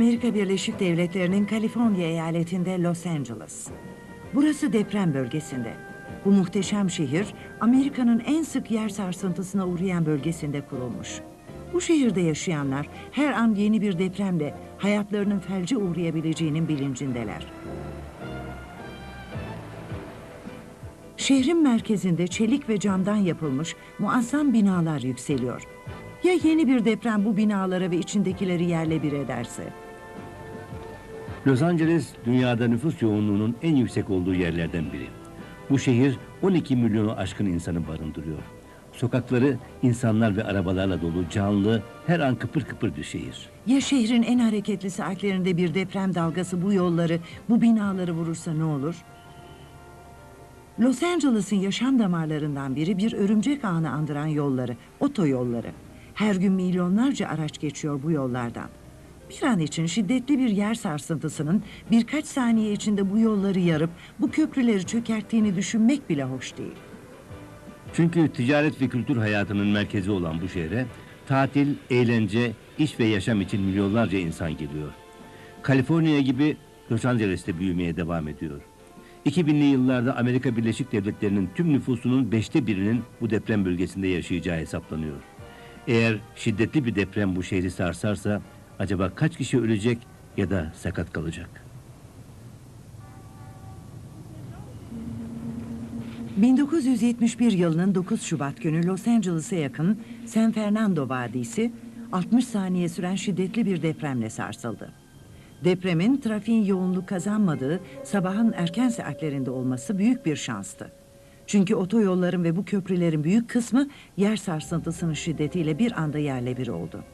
Amerika Birleşik Devletleri'nin Kaliforniya eyaletinde Los Angeles. Burası deprem bölgesinde. Bu muhteşem şehir, Amerika'nın en sık yer sarsıntısına uğrayan bölgesinde kurulmuş. Bu şehirde yaşayanlar her an yeni bir depremle hayatlarının felce uğrayabileceğinin bilincindeler. Şehrin merkezinde çelik ve camdan yapılmış muazzam binalar yükseliyor. Ya yeni bir deprem bu binalara ve içindekileri yerle bir ederse? Los Angeles dünyada nüfus yoğunluğunun en yüksek olduğu yerlerden biri. Bu şehir 12 milyonu aşkın insanı barındırıyor. Sokakları insanlar ve arabalarla dolu canlı, her an kıpır kıpır bir şehir. Ya şehrin en hareketli saatlerinde bir deprem dalgası bu yolları, bu binaları vurursa ne olur? Los Angeles'ın yaşam damarlarından biri bir örümcek ağını andıran yolları, otoyolları. Her gün milyonlarca araç geçiyor bu yollardan. Bir an için şiddetli bir yer sarsıntısının birkaç saniye içinde bu yolları yarıp bu köprüleri çökerttiğini düşünmek bile hoş değil. Çünkü ticaret ve kültür hayatının merkezi olan bu şehre tatil, eğlence, iş ve yaşam için milyonlarca insan geliyor. Kaliforniya gibi Los Angeles'te büyümeye devam ediyor. 2000'li yıllarda Amerika Birleşik Devletleri'nin tüm nüfusunun beşte birinin bu deprem bölgesinde yaşayacağı hesaplanıyor. Eğer şiddetli bir deprem bu şehri sarsarsa acaba kaç kişi ölecek ya da sakat kalacak? 1971 yılının 9 Şubat günü Los Angeles'a yakın San Fernando Vadisi 60 saniye süren şiddetli bir depremle sarsıldı. Depremin trafiğin yoğunluk kazanmadığı sabahın erken saatlerinde olması büyük bir şanstı. Çünkü otoyolların ve bu köprülerin büyük kısmı yer sarsıntısının şiddetiyle bir anda yerle bir oldu.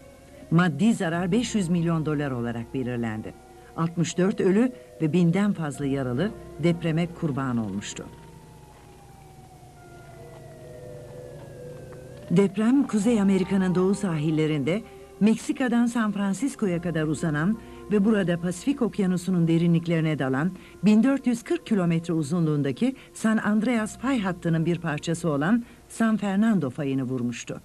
Maddi zarar 500 milyon dolar olarak belirlendi. 64 ölü ve binden fazla yaralı depreme kurban olmuştu. Deprem Kuzey Amerika'nın doğu sahillerinde Meksika'dan San Francisco'ya kadar uzanan ve burada Pasifik Okyanusu'nun derinliklerine dalan 1440 kilometre uzunluğundaki San Andreas fay hattının bir parçası olan San Fernando fayını vurmuştu.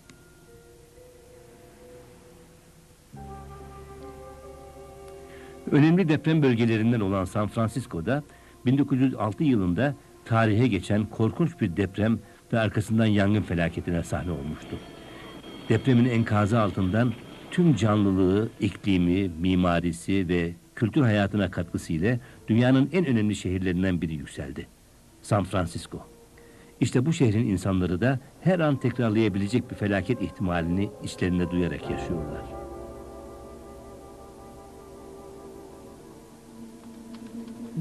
Önemli deprem bölgelerinden olan San Francisco'da 1906 yılında tarihe geçen korkunç bir deprem ve arkasından yangın felaketine sahne olmuştu. Depremin enkazı altından tüm canlılığı, iklimi, mimarisi ve kültür hayatına katkısıyla dünyanın en önemli şehirlerinden biri yükseldi. San Francisco. İşte bu şehrin insanları da her an tekrarlayabilecek bir felaket ihtimalini içlerinde duyarak yaşıyorlar.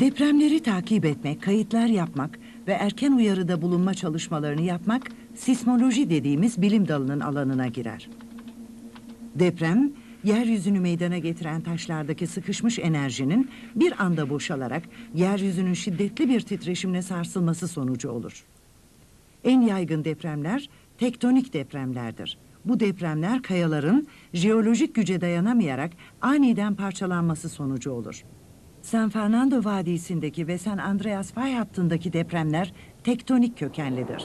Depremleri takip etmek, kayıtlar yapmak ve erken uyarıda bulunma çalışmalarını yapmak sismoloji dediğimiz bilim dalının alanına girer. Deprem, yeryüzünü meydana getiren taşlardaki sıkışmış enerjinin bir anda boşalarak yeryüzünün şiddetli bir titreşimle sarsılması sonucu olur. En yaygın depremler tektonik depremlerdir. Bu depremler kayaların jeolojik güce dayanamayarak aniden parçalanması sonucu olur. San Fernando Vadisi'ndeki ve San Andreas fay hattındaki depremler tektonik kökenlidir.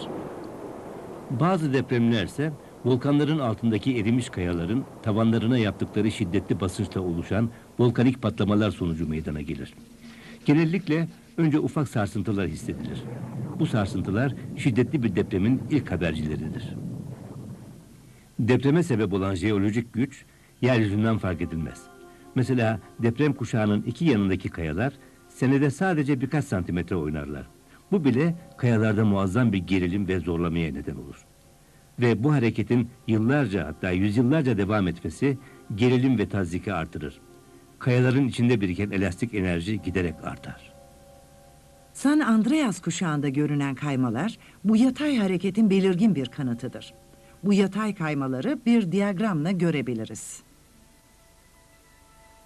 Bazı depremler ise volkanların altındaki erimiş kayaların tavanlarına yaptıkları şiddetli basınçla oluşan volkanik patlamalar sonucu meydana gelir. Genellikle önce ufak sarsıntılar hissedilir. Bu sarsıntılar şiddetli bir depremin ilk habercileridir. Depreme sebep olan jeolojik güç yeryüzünden fark edilmez. Mesela deprem kuşağının iki yanındaki kayalar senede sadece birkaç santimetre oynarlar. Bu bile kayalarda muazzam bir gerilim ve zorlamaya neden olur. Ve bu hareketin yıllarca hatta yüzyıllarca devam etmesi gerilim ve taziki artırır. Kayaların içinde biriken elastik enerji giderek artar. San Andreas kuşağında görünen kaymalar bu yatay hareketin belirgin bir kanıtıdır. Bu yatay kaymaları bir diyagramla görebiliriz.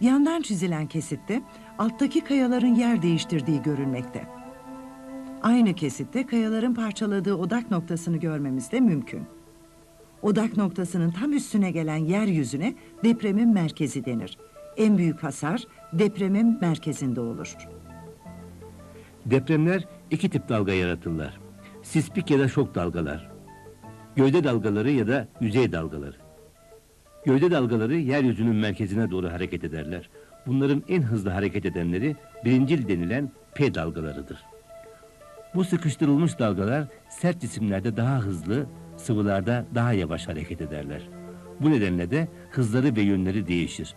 Yandan çizilen kesitte alttaki kayaların yer değiştirdiği görülmekte. Aynı kesitte kayaların parçaladığı odak noktasını görmemiz de mümkün. Odak noktasının tam üstüne gelen yeryüzüne depremin merkezi denir. En büyük hasar depremin merkezinde olur. Depremler iki tip dalga yaratırlar. Sismik ya da şok dalgalar. Gövde dalgaları ya da yüzey dalgaları. Gövde dalgaları yeryüzünün merkezine doğru hareket ederler. Bunların en hızlı hareket edenleri birincil denilen P dalgalarıdır. Bu sıkıştırılmış dalgalar sert cisimlerde daha hızlı, sıvılarda daha yavaş hareket ederler. Bu nedenle de hızları ve yönleri değişir.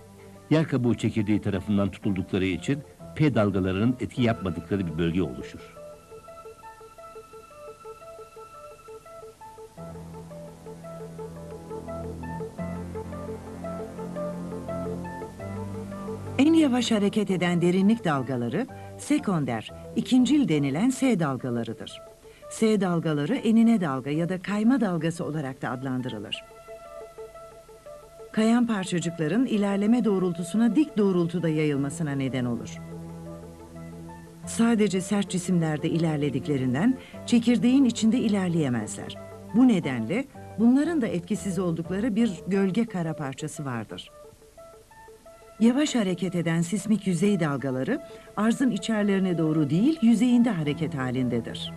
Yer kabuğu çekirdeği tarafından tutuldukları için P dalgalarının etki yapmadıkları bir bölge oluşur. En yavaş hareket eden derinlik dalgaları sekonder, ikincil denilen S dalgalarıdır. S dalgaları enine dalga ya da kayma dalgası olarak da adlandırılır. Kayan parçacıkların ilerleme doğrultusuna dik doğrultuda yayılmasına neden olur. Sadece sert cisimlerde ilerlediklerinden çekirdeğin içinde ilerleyemezler. Bu nedenle bunların da etkisiz oldukları bir gölge kara parçası vardır. Yavaş hareket eden sismik yüzey dalgaları arzın içerlerine doğru değil yüzeyinde hareket halindedir.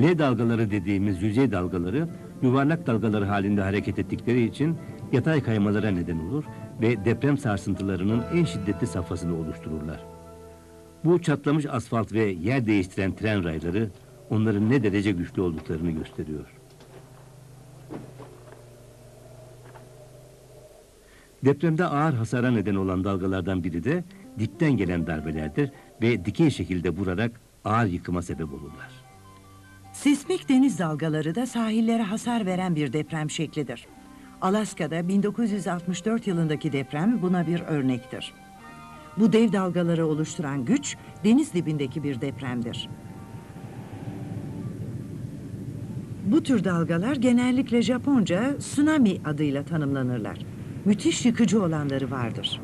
L dalgaları dediğimiz yüzey dalgaları yuvarlak dalgaları halinde hareket ettikleri için yatay kaymalara neden olur ve deprem sarsıntılarının en şiddetli safhasını oluştururlar. Bu çatlamış asfalt ve yer değiştiren tren rayları onların ne derece güçlü olduklarını gösteriyor. Depremde ağır hasara neden olan dalgalardan biri de dipten gelen darbelerdir ve dikey şekilde vurarak ağır yıkıma sebep olurlar. Sismik deniz dalgaları da sahillere hasar veren bir deprem şeklidir. Alaska'da 1964 yılındaki deprem buna bir örnektir. Bu dev dalgaları oluşturan güç deniz dibindeki bir depremdir. Bu tür dalgalar genellikle Japonca tsunami adıyla tanımlanırlar. Müthiş yıkıcı olanları vardır.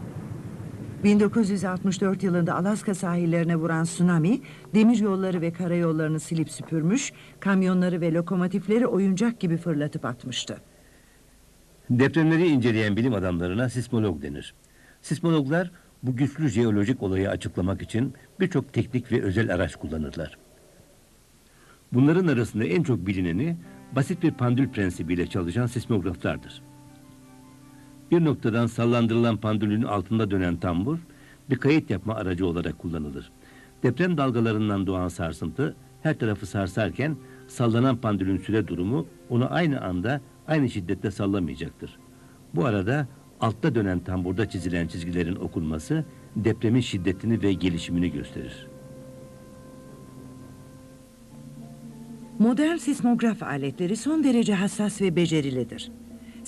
1964 yılında Alaska sahillerine vuran tsunami, demir yolları ve karayollarını silip süpürmüş, kamyonları ve lokomotifleri oyuncak gibi fırlatıp atmıştı. Depremleri inceleyen bilim adamlarına sismolog denir. Sismologlar bu güçlü jeolojik olayı açıklamak için birçok teknik ve özel araç kullanırlar. Bunların arasında en çok bilineni basit bir pandül prensibiyle çalışan sismograflardır. Bir noktadan sallandırılan pandülün altında dönen tambur bir kayıt yapma aracı olarak kullanılır. Deprem dalgalarından doğan sarsıntı her tarafı sarsarken sallanan pandülün süre durumu onu aynı anda aynı şiddette sallamayacaktır. Bu arada altta dönen tamburda çizilen çizgilerin okunması depremin şiddetini ve gelişimini gösterir. Modern sismograf aletleri son derece hassas ve becerilidir.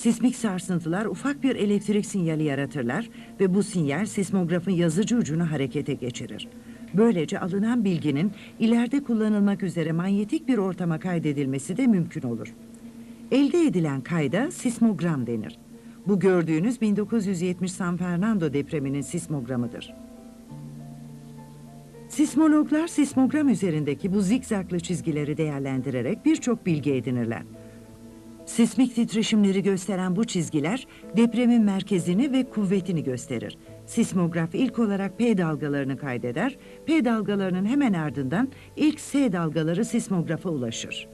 Sismik sarsıntılar ufak bir elektrik sinyali yaratırlar ve bu sinyal sismografın yazıcı ucunu harekete geçirir. Böylece alınan bilginin ileride kullanılmak üzere manyetik bir ortama kaydedilmesi de mümkün olur. Elde edilen kayda sismogram denir. Bu gördüğünüz 1970 San Fernando depreminin sismogramıdır. Sismologlar sismogram üzerindeki bu zikzaklı çizgileri değerlendirerek birçok bilgi edinirler. Sismik titreşimleri gösteren bu çizgiler depremin merkezini ve kuvvetini gösterir. Sismograf ilk olarak P dalgalarını kaydeder. P dalgalarının hemen ardından ilk S dalgaları sismografa ulaşır.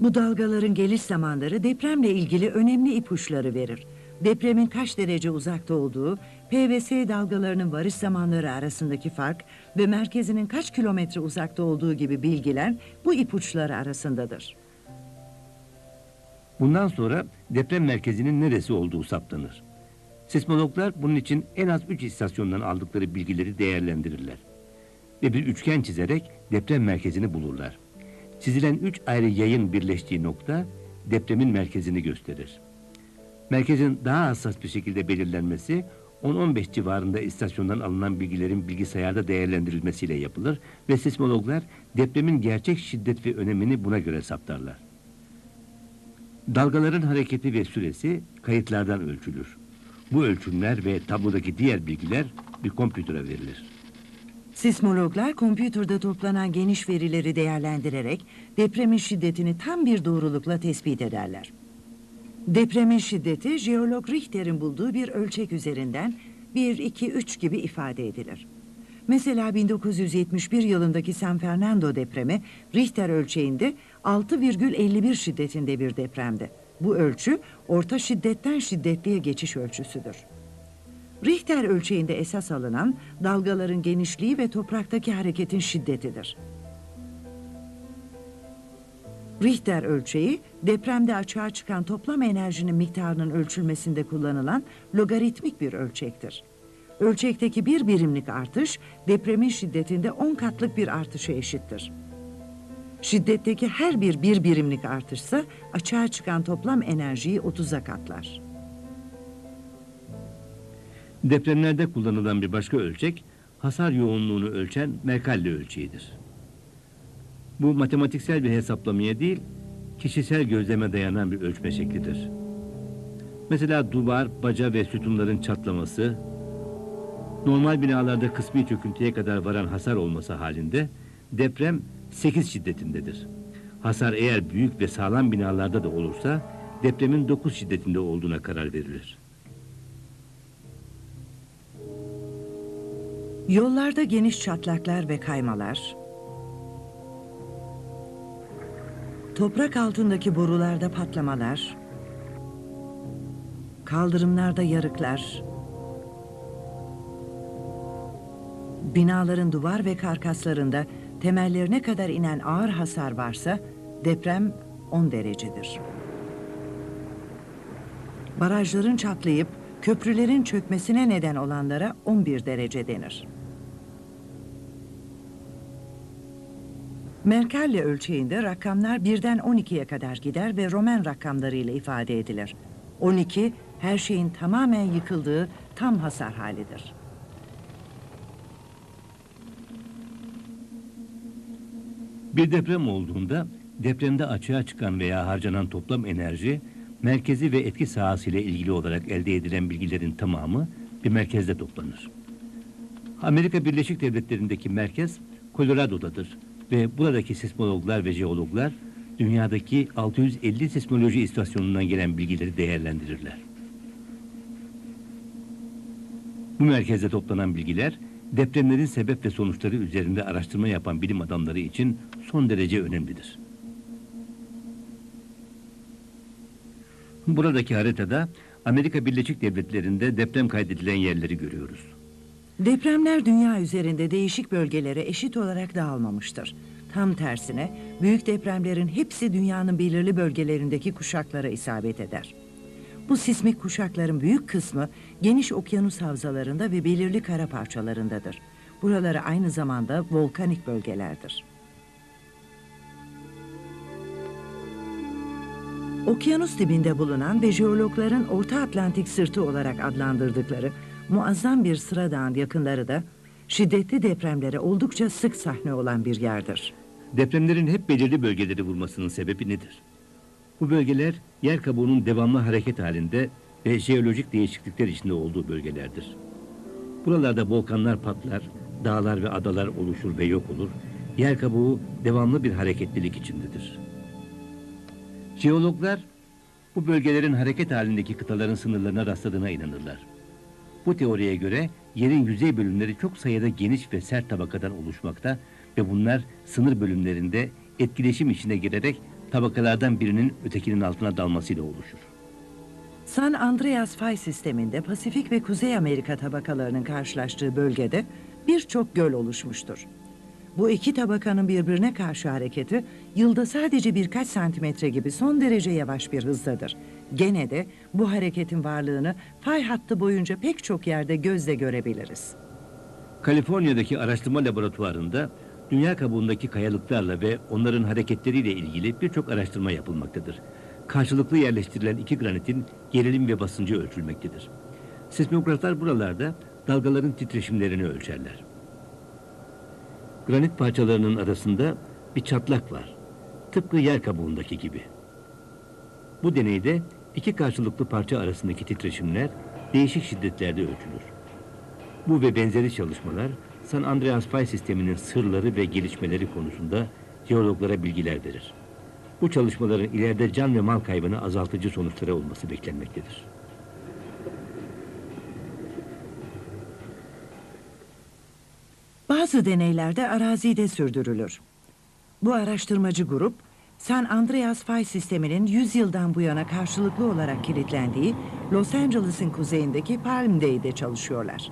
Bu dalgaların geliş zamanları depremle ilgili önemli ipuçları verir. Depremin kaç derece uzakta olduğu, P ve S dalgalarının varış zamanları arasındaki fark ve merkezinin kaç kilometre uzakta olduğu gibi bilgiler bu ipuçları arasındadır. Bundan sonra deprem merkezinin neresi olduğu saptanır. Sismologlar bunun için en az 3 istasyondan aldıkları bilgileri değerlendirirler. Ve bir üçgen çizerek deprem merkezini bulurlar. Çizilen üç ayrı yayın birleştiği nokta depremin merkezini gösterir. Merkezin daha hassas bir şekilde belirlenmesi 10-15 civarında istasyondan alınan bilgilerin bilgisayarda değerlendirilmesiyle yapılır ve sismologlar depremin gerçek şiddet ve önemini buna göre saptarlar. Dalgaların hareketi ve süresi kayıtlardan ölçülür. Bu ölçümler ve tablodaki diğer bilgiler bir kompütöre verilir. Sismologlar kompüterde toplanan geniş verileri değerlendirerek depremin şiddetini tam bir doğrulukla tespit ederler. Depremin şiddeti jeolog Richter'in bulduğu bir ölçek üzerinden 1, 2, 3 gibi ifade edilir. Mesela 1971 yılındaki San Fernando depremi Richter ölçeğinde 6,51 şiddetinde bir depremdi. Bu ölçü orta şiddetten şiddetliye geçiş ölçüsüdür. Richter ölçeğinde esas alınan dalgaların genişliği ve topraktaki hareketin şiddetidir. Richter ölçeği depremde açığa çıkan toplam enerjinin miktarının ölçülmesinde kullanılan logaritmik bir ölçektir. Ölçekteki bir birimlik artış depremin şiddetinde 10 katlık bir artışa eşittir. Şiddetteki her bir bir birimlik artışsa açığa çıkan toplam enerjiyi 30'a katlar. Depremlerde kullanılan bir başka ölçek, hasar yoğunluğunu ölçen Mercalli ölçeğidir. Bu matematiksel bir hesaplamaya değil, kişisel gözleme dayanan bir ölçme şeklidir. Mesela duvar, baca ve sütunların çatlaması, normal binalarda kısmi çöküntüye kadar varan hasar olması halinde deprem 8 şiddetindedir. Hasar eğer büyük ve sağlam binalarda da olursa depremin 9 şiddetinde olduğuna karar verilir. Yollarda geniş çatlaklar ve kaymalar, toprak altındaki borularda patlamalar, kaldırımlarda yarıklar, binaların duvar ve karkaslarında temellerine kadar inen ağır hasar varsa deprem 10 derecedir. Barajların çatlayıp köprülerin çökmesine neden olanlara 11 derece denir. Mercalli ölçeğinde rakamlar birden 12'ye kadar gider ve Roman rakamları ile ifade edilir. 12 her şeyin tamamen yıkıldığı tam hasar halidir. Bir deprem olduğunda depremde açığa çıkan veya harcanan toplam enerji merkezi ve etki sahasıyla ilgili olarak elde edilen bilgilerin tamamı bir merkezde toplanır. Amerika Birleşik Devletleri'ndeki merkez Colorado'dadır ve buradaki sismologlar ve jeologlar dünyadaki 650 sismoloji istasyonundan gelen bilgileri değerlendirirler. Bu merkezde toplanan bilgiler depremlerin sebep ve sonuçları üzerinde araştırma yapan bilim adamları için son derece önemlidir. Buradaki haritada Amerika Birleşik Devletleri'nde deprem kaydedilen yerleri görüyoruz. Depremler dünya üzerinde değişik bölgelere eşit olarak dağılmamıştır. Tam tersine büyük depremlerin hepsi dünyanın belirli bölgelerindeki kuşaklara isabet eder. Bu sismik kuşakların büyük kısmı geniş okyanus havzalarında ve belirli kara parçalarındadır. Buraları aynı zamanda volkanik bölgelerdir. Okyanus dibinde bulunan ve jeologların Orta Atlantik sırtı olarak adlandırdıkları muazzam bir sıra dağın yakınları da şiddetli depremlere oldukça sık sahne olan bir yerdir. Depremlerin hep belirli bölgeleri vurmasının sebebi nedir? Bu bölgeler yer kabuğunun devamlı hareket halinde ve jeolojik değişiklikler içinde olduğu bölgelerdir. Buralarda volkanlar patlar, dağlar ve adalar oluşur ve yok olur. Yer kabuğu devamlı bir hareketlilik içindedir. Jeologlar bu bölgelerin hareket halindeki kıtaların sınırlarına rastladığına inanırlar. Bu teoriye göre yerin yüzey bölümleri çok sayıda geniş ve sert tabakadan oluşmakta ve bunlar sınır bölümlerinde etkileşim içine girerek tabakalardan birinin ötekinin altına dalmasıyla oluşur. San Andreas fay sisteminde Pasifik ve Kuzey Amerika tabakalarının karşılaştığı bölgede birçok göl oluşmuştur. Bu iki tabakanın birbirine karşı hareketi yılda sadece birkaç santimetre gibi son derece yavaş bir hızdadır. Gene de bu hareketin varlığını fay hattı boyunca pek çok yerde gözle görebiliriz. Kaliforniya'daki araştırma laboratuvarında dünya kabuğundaki kayalıklarla ve onların hareketleriyle ilgili birçok araştırma yapılmaktadır. Karşılıklı yerleştirilen iki granitin gerilim ve basıncı ölçülmektedir. Sismograflar buralarda dalgaların titreşimlerini ölçerler. Granit parçalarının arasında bir çatlak var. Tıpkı yer kabuğundaki gibi. Bu deneyde iki karşılıklı parça arasındaki titreşimler değişik şiddetlerde ölçülür. Bu ve benzeri çalışmalar San Andreas fay sisteminin sırları ve gelişmeleri konusunda jeologlara bilgiler verir. Bu çalışmaların ileride can ve mal kaybını azaltıcı sonuçlara olması beklenmektedir. Bazı deneylerde arazide sürdürülür. Bu araştırmacı grup San Andreas fay sisteminin 100 yıldan bu yana karşılıklı olarak kilitlendiği Los Angeles'ın kuzeyindeki Palmdale'de çalışıyorlar.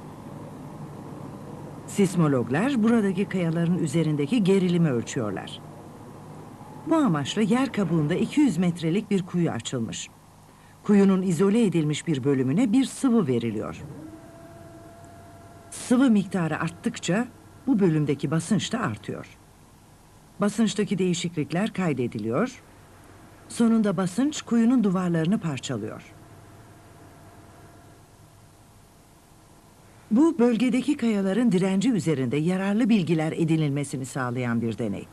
Sismologlar buradaki kayaların üzerindeki gerilimi ölçüyorlar. Bu amaçla yer kabuğunda 200 metrelik bir kuyu açılmış. Kuyunun izole edilmiş bir bölümüne bir sıvı veriliyor. Sıvı miktarı arttıkça bu bölümdeki basınç da artıyor. Basınçtaki değişiklikler kaydediliyor. Sonunda basınç kuyunun duvarlarını parçalıyor. Bu bölgedeki kayaların direnci üzerinde yararlı bilgiler edinilmesini sağlayan bir deney.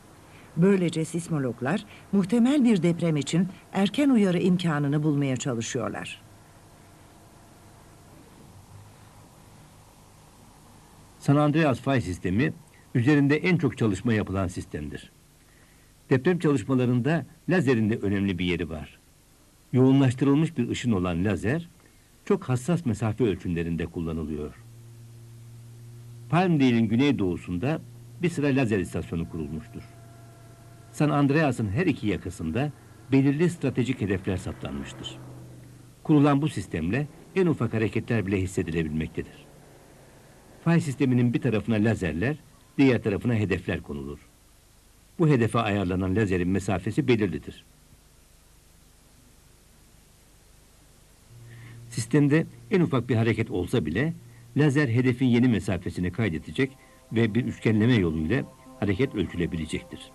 Böylece sismologlar muhtemel bir deprem için erken uyarı imkanını bulmaya çalışıyorlar. San Andreas fay sistemi üzerinde en çok çalışma yapılan sistemdir. Deprem çalışmalarında lazerin de önemli bir yeri var. Yoğunlaştırılmış bir ışın olan lazer çok hassas mesafe ölçümlerinde kullanılıyor. Palmdale'in güneydoğusunda bir sıra lazer istasyonu kurulmuştur. San Andreas'ın her iki yakasında belirli stratejik hedefler saptanmıştır. Kurulan bu sistemle en ufak hareketler bile hissedilebilmektedir. Fay sisteminin bir tarafına lazerler, diğer tarafına hedefler konulur. Bu hedefe ayarlanan lazerin mesafesi belirlidir. Sistemde en ufak bir hareket olsa bile lazer hedefin yeni mesafesini kaydedecek ve bir üçgenleme yoluyla hareket ölçülebilecektir.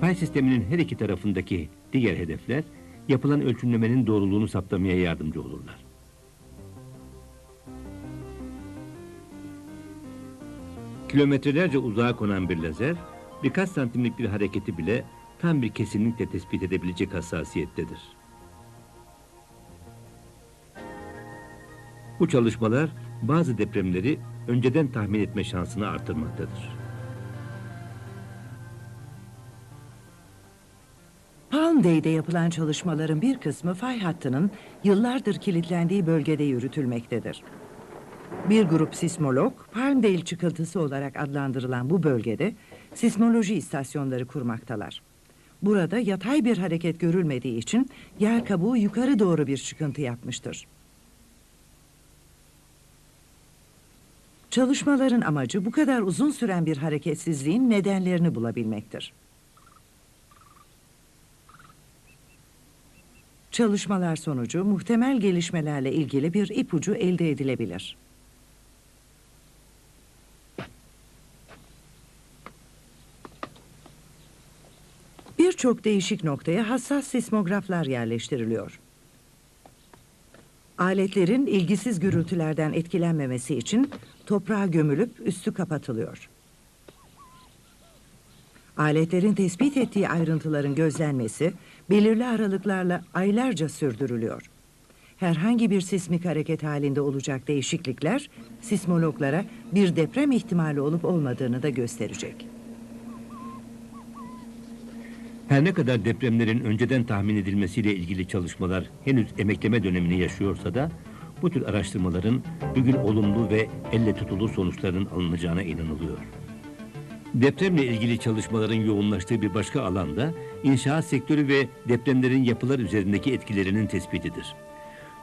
Fay sisteminin her iki tarafındaki diğer hedefler yapılan ölçümlemenin doğruluğunu saptamaya yardımcı olurlar. Kilometrelerce uzağa konan bir lazer, birkaç santimlik bir hareketi bile tam bir kesinlikle tespit edebilecek hassasiyettedir. Bu çalışmalar bazı depremleri önceden tahmin etme şansını artırmaktadır. Palmdale'de yapılan çalışmaların bir kısmı fay hattının yıllardır kilitlendiği bölgede yürütülmektedir. Bir grup sismolog, Palmdale çıkıntısı olarak adlandırılan bu bölgede sismoloji istasyonları kurmaktalar. Burada yatay bir hareket görülmediği için yer kabuğu yukarı doğru bir çıkıntı yapmıştır. Çalışmaların amacı bu kadar uzun süren bir hareketsizliğin nedenlerini bulabilmektir. Çalışmalar sonucu muhtemel gelişmelerle ilgili bir ipucu elde edilebilir. Birçok değişik noktaya hassas sismograflar yerleştiriliyor. Aletlerin ilgisiz gürültülerden etkilenmemesi için toprağa gömülüp üstü kapatılıyor. Aletlerin tespit ettiği ayrıntıların gözlenmesi belirli aralıklarla aylarca sürdürülüyor. Herhangi bir sismik hareket halinde olacak değişiklikler sismologlara bir deprem ihtimali olup olmadığını da gösterecek. Her ne kadar depremlerin önceden tahmin edilmesiyle ilgili çalışmalar henüz emekleme dönemini yaşıyorsa da bu tür araştırmaların bugün olumlu ve elle tutulur sonuçlarının alınacağına inanılıyor. Depremle ilgili çalışmaların yoğunlaştığı bir başka alanda inşaat sektörü ve depremlerin yapılar üzerindeki etkilerinin tespitidir.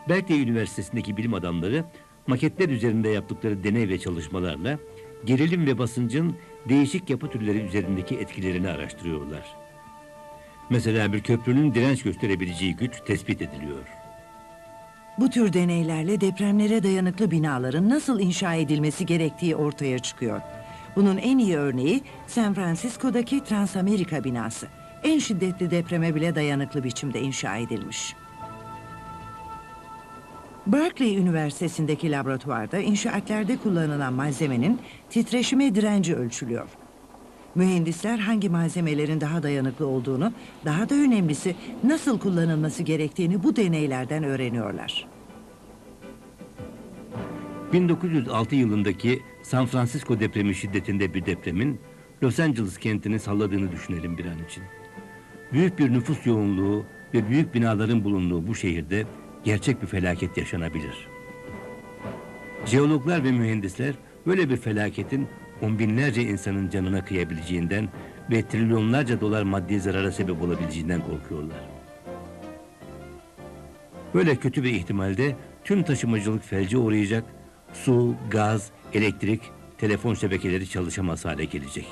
Berkeley Üniversitesi'ndeki bilim adamları maketler üzerinde yaptıkları deney ve çalışmalarla gerilim ve basıncın değişik yapı türleri üzerindeki etkilerini araştırıyorlar. Mesela bir köprünün direnç gösterebileceği güç tespit ediliyor. Bu tür deneylerle depremlere dayanıklı binaların nasıl inşa edilmesi gerektiği ortaya çıkıyor. Bunun en iyi örneği San Francisco'daki Transamerica binası. En şiddetli depreme bile dayanıklı biçimde inşa edilmiş. Berkeley Üniversitesi'ndeki laboratuvarda inşaatlerde kullanılan malzemenin titreşime direnci ölçülüyor. Mühendisler hangi malzemelerin daha dayanıklı olduğunu, daha da önemlisi nasıl kullanılması gerektiğini bu deneylerden öğreniyorlar. 1906 yılındaki San Francisco depremi şiddetinde bir depremin Los Angeles kentini salladığını düşünelim bir an için. Büyük bir nüfus yoğunluğu ve büyük binaların bulunduğu bu şehirde gerçek bir felaket yaşanabilir. Jeologlar ve mühendisler böyle bir felaketin on binlerce insanın canına kıyabileceğinden ve trilyonlarca dolar maddi zarara sebep olabileceğinden korkuyorlar. Böyle kötü bir ihtimalde tüm taşımacılık felce uğrayacak, su, gaz, elektrik, telefon şebekeleri çalışamaz hale gelecek.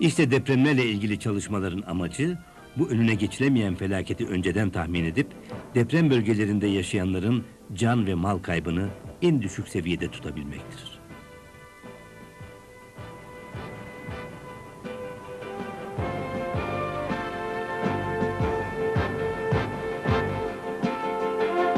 İşte depremlerle ilgili çalışmaların amacı bu önüne geçilemeyen felaketi önceden tahmin edip deprem bölgelerinde yaşayanların can ve mal kaybını en düşük seviyede tutabilmektir.